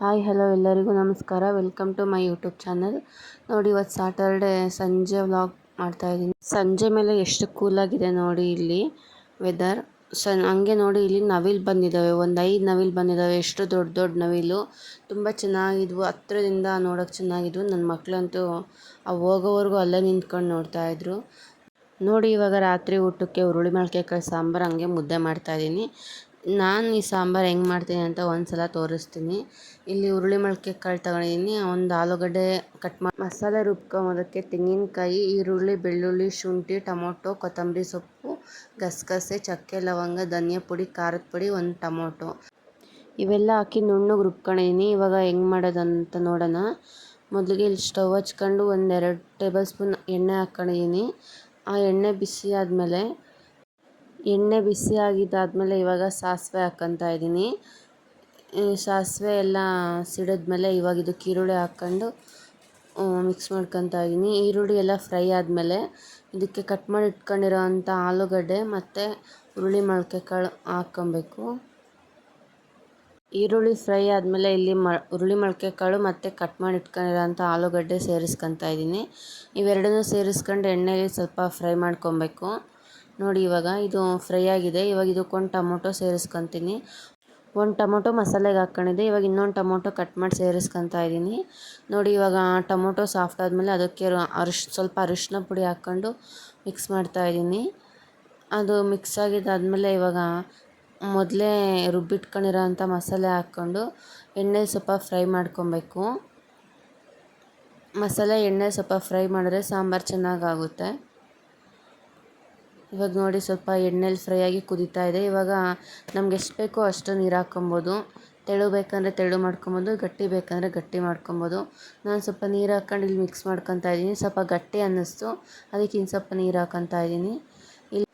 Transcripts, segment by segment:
Hi, hello ಎಲ್ಲರಿಗೂ ನಮಸ್ಕಾರ. Welcome to my YouTube channel. ನೋಡಿ, ಇವತ್ತು ಸಾಟರ್ಡೆ ಸಂಜೆ ವ್ಲಾಗ್ ಮಾಡ್ತಾಯಿದ್ದೀನಿ ಸಂಜೆ ಮೇಲೆ ಎಷ್ಟು ಕೂಲಾಗಿದೆ ನೋಡಿ ಇಲ್ಲಿ ವೆದರ್ ಸನ್ ಹಂಗೆ ನೋಡಿ, ಇಲ್ಲಿ ನವಿಲು ಬಂದಿದ್ದಾವೆ ಒಂದು ಐದು ನವಿಲು ಬಂದಿದ್ದಾವೆ ಎಷ್ಟು ದೊಡ್ಡ ದೊಡ್ಡ ನವಿಲು. ತುಂಬ ಚೆನ್ನಾಗಿದ್ವು. ಹತ್ರದಿಂದ ನೋಡೋಕೆ ಚೆನ್ನಾಗಿದ್ವು. ನನ್ನ ಮಕ್ಕಳಂತೂ ಆ ಹೋಗೋವರೆಗೂ ಅಲ್ಲೇ ನಿಂತ್ಕೊಂಡು ನೋಡ್ತಾಯಿದ್ರು ನೋಡಿ, ಇವಾಗ ರಾತ್ರಿ ಊಟಕ್ಕೆ, ಹುರುಳಿ ಕಾಳು ಸಾಂಬಾರು ಹಂಗೆ ಮುದ್ದೆ ಮಾಡ್ತಾಯಿದ್ದೀನಿ ನಾನು ಈ ಸಾಂಬಾರು ಹೆಂಗೆ ಮಾಡ್ತೀನಿ ಅಂತ ಒಂದು ಸಲ ತೋರಿಸ್ತೀನಿ. ಇಲ್ಲಿ ಹುರುಳಿ ಮೊಳಕೆ ಕಾಳು ತಗೊಂಡಿದ್ದೀನಿ. ಒಂದು ಆಲೂಗಡ್ಡೆ ಕಟ್ ಮಾಡಿ ಮಸಾಲೆ ರುಬ್ಕೊಂಬೋದಕ್ಕೆ ತೆಂಗಿನಕಾಯಿ, ಈರುಳ್ಳಿ, ಬೆಳ್ಳುಳ್ಳಿ, ಶುಂಠಿ, ಟೊಮೊಟೊ, ಕೊತ್ತಂಬರಿ ಸೊಪ್ಪು, ಗಸಗಸೆ, ಚಕ್ಕೆ, ಲವಂಗ, ಧನಿಯಾ ಪುಡಿ, ಖಾರದ ಪುಡಿ, ಒಂದು ಟೊಮೊಟೊ. ಇವೆಲ್ಲ ಹಾಕಿ ನುಣ್ಣಗೆ ರುಬ್ಕೊಂಡಿದ್ದೀನಿ ಇವಾಗ ಹೆಂಗೆ ಮಾಡೋದಂತ ನೋಡೋಣ. ಮೊದಲಿಗೆ ಇಲ್ಲಿ ಸ್ಟವ್ ಹಚ್ಕೊಂಡು ಒಂದೆರಡು ಟೇಬಲ್ ಸ್ಪೂನ್ ಎಣ್ಣೆ ಹಾಕ್ಕೊಂಡಿದ್ದೀನಿ ಆ ಎಣ್ಣೆ ಬಿಸಿ ಆದಮೇಲೆ ಎಣ್ಣೆ ಬಿಸಿ ಆಗಿದ್ದಾದಮೇಲೆ ಇವಾಗ ಸಾಸಿವೆ ಹಾಕ್ಕೊತಾ ಇದ್ದೀನಿ. ಸಾಸಿವೆ ಎಲ್ಲ ಸಿಡಿದ್ಮೇಲೆ ಇವಾಗ ಇದಕ್ಕೆ ಈರುಳ್ಳಿ ಹಾಕ್ಕೊಂಡು ಮಿಕ್ಸ್ ಮಾಡ್ಕೊತಾ ಇದ್ದೀನಿ. ಈರುಳ್ಳಿ ಎಲ್ಲ ಫ್ರೈ ಆದಮೇಲೆ ಇದಕ್ಕೆ ಕಟ್ ಮಾಡಿ ಇಟ್ಕೊಂಡಿರೋ ಅಂಥ ಆಲೂಗಡ್ಡೆ ಮತ್ತು ಹುರುಳಿ ಮೊಳಕೆ ಕಾಳು ಹಾಕ್ಕೊಬೇಕು. ಈರುಳ್ಳಿ ಫ್ರೈ ಆದಮೇಲೆ ಇಲ್ಲಿ ಮ, ಹುರುಳಿ ಮೊಳಕೆ ಕಾಳು ಮತ್ತು ಕಟ್ ಮಾಡಿ ಇಟ್ಕೊಂಡಿರೋಂಥ ಆಲೂಗಡ್ಡೆ ಸೇರಿಸ್ಕೊತಾ ಇದ್ದೀನಿ. ಇವೆರಡನ್ನೂ ಸೇರಿಸ್ಕೊಂಡು ಎಣ್ಣೆಯಲ್ಲಿ ಸ್ವಲ್ಪ ಫ್ರೈ ಮಾಡ್ಕೊಬೇಕು. ನೋಡಿ ಇವಾಗ ಇದು ಫ್ರೈ ಆಗಿದೆ. ಇವಾಗ ಇದಕ್ಕೊಂದು ಟೊಮೊಟೊ ಸೇರಿಸ್ಕೊತೀನಿ. ಒಂದು ಟೊಮೊಟೊ ಮಸಾಲೆಗೆ ಹಾಕ್ಕೊಂಡಿದ್ದೆ ಇವಾಗ ಇನ್ನೊಂದು ಟೊಮೊಟೊ ಕಟ್ ಮಾಡಿ ಸೇರಿಸ್ಕೊತಾ ಇದ್ದೀನಿ ನೋಡಿ ಇವಾಗ ಟೊಮೊಟೊ ಸಾಫ್ಟ್ ಆದಮೇಲೆ ಅದಕ್ಕೆ ಅರಿಶ್ ಸ್ವಲ್ಪ ಅರಿಶಿನ ಪುಡಿ ಹಾಕ್ಕೊಂಡು ಮಿಕ್ಸ್ ಮಾಡ್ತಾ ಇದ್ದೀನಿ ಅದು ಮಿಕ್ಸ್ ಆಗಿದ್ದಾದಮೇಲೆ ಇವಾಗ ಮೊದಲೇ ರುಬ್ಬಿಟ್ಕೊಂಡಿರೋ ಅಂಥ ಮಸಾಲೆ ಹಾಕ್ಕೊಂಡು ಎಣ್ಣೆ ಸ್ವಲ್ಪ ಫ್ರೈ ಮಾಡ್ಕೊಬೇಕು. ಮಸಾಲೆ ಎಣ್ಣೆ ಸ್ವಲ್ಪ ಫ್ರೈ ಮಾಡಿದ್ರೆ ಸಾಂಬಾರು ಚೆನ್ನಾಗಾಗುತ್ತೆ. ಇವಾಗ ನೋಡಿ ಸ್ವಲ್ಪ ಎಣ್ಣೆಲಿ ಫ್ರೈ ಆಗಿ ಕುದೀತಾ ಇದೆ. ಇವಾಗ ನಮ್ಗೆ ಎಷ್ಟು ಬೇಕೋ ಅಷ್ಟು ನೀರು ಹಾಕ್ಕೊಬೋದು ತೆಳು ಬೇಕಂದರೆ ತೆಳು ಮಾಡ್ಕೊಬೋದು, ಗಟ್ಟಿ ಬೇಕಂದರೆ ಗಟ್ಟಿ ಮಾಡ್ಕೊಬೋದು. ನಾನು ಸ್ವಲ್ಪ ನೀರು ಹಾಕ್ಕೊಂಡು ಇಲ್ಲಿ ಮಿಕ್ಸ್ ಮಾಡ್ಕೊತಾ ಇದ್ದೀನಿ ಸ್ವಲ್ಪ ಗಟ್ಟಿ ಅನ್ನಿಸ್ತು. ಅದಕ್ಕೆ ಇನ್ನು ಸ್ವಲ್ಪ ನೀರು ಹಾಕ್ಕೊತಾ ಇದ್ದೀನಿ ಇಲ್ಲಿ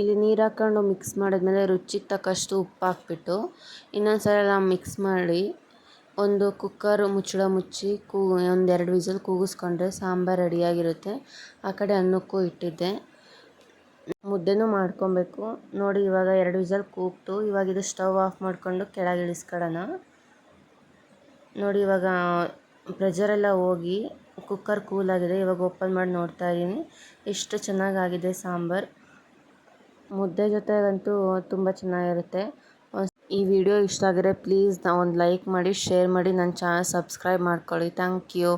ಇಲ್ಲಿ ನೀರು ಹಾಕ್ಕೊಂಡು ಮಿಕ್ಸ್ ಮಾಡಿದ್ಮೇಲೆ ರುಚಿಗೆ ತಕ್ಕಷ್ಟು ಉಪ್ಪು ಹಾಕ್ಬಿಟ್ಟು ಇನ್ನೊಂದು ಸಲ ಮಿಕ್ಸ್ ಮಾಡಿ ಒಂದು ಕುಕ್ಕರ್ ಮುಚ್ಚಳ ಮುಚ್ಚಿ ಕೂ ಒಂದೆರಡು ವಿಸಲ್ ಕೂಗಿಸ್ಕೊಂಡ್ರೆ ಸಾಂಬಾರು ರೆಡಿಯಾಗಿರುತ್ತೆ ಆ ಕಡೆ ಅನ್ನಕ್ಕೂ ಇಟ್ಟಿದ್ದೆ. ಮುದ್ದೆನೂ ಮಾಡ್ಕೊಬೇಕು. ನೋಡಿ, ಇವಾಗ ಎರಡು ವಿಸಲ್ ಕೂಗ್ತು. ಇವಾಗ ಇದು ಸ್ಟವ್ ಆಫ್ ಮಾಡಿಕೊಂಡು ಕೆಳಗೆ ಇಳಿಸ್ಕೊಳ್ಳೋಣ ನೋಡಿ, ಇವಾಗ ಪ್ರೆಷರೆಲ್ಲ ಹೋಗಿ ಕುಕ್ಕರ್ ಕೂಲಾಗಿದೆ ಇವಾಗ ಓಪನ್ ಮಾಡಿ ನೋಡ್ತಾ ಇದ್ದೀನಿ. ಎಷ್ಟು ಚೆನ್ನಾಗಾಗಿದೆ ಸಾಂಬಾರು. ಮುದ್ದೆ ಜೊತೆಗಂತೂ ತುಂಬ ಚೆನ್ನಾಗಿರುತ್ತೆ. ಈ ವಿಡಿಯೋ ಇಷ್ಟ ಆಗಿದ್ರೆ ಪ್ಲೀಸ್ ಒಂದು ಲೈಕ್ ಮಾಡಿ ಶೇರ್ ಮಾಡಿ, ನನ್ನ ಚಾನಲ್ ಸಬ್ಸ್ಕ್ರೈಬ್ ಮಾಡ್ಕೊಳ್ಳಿ. Thank you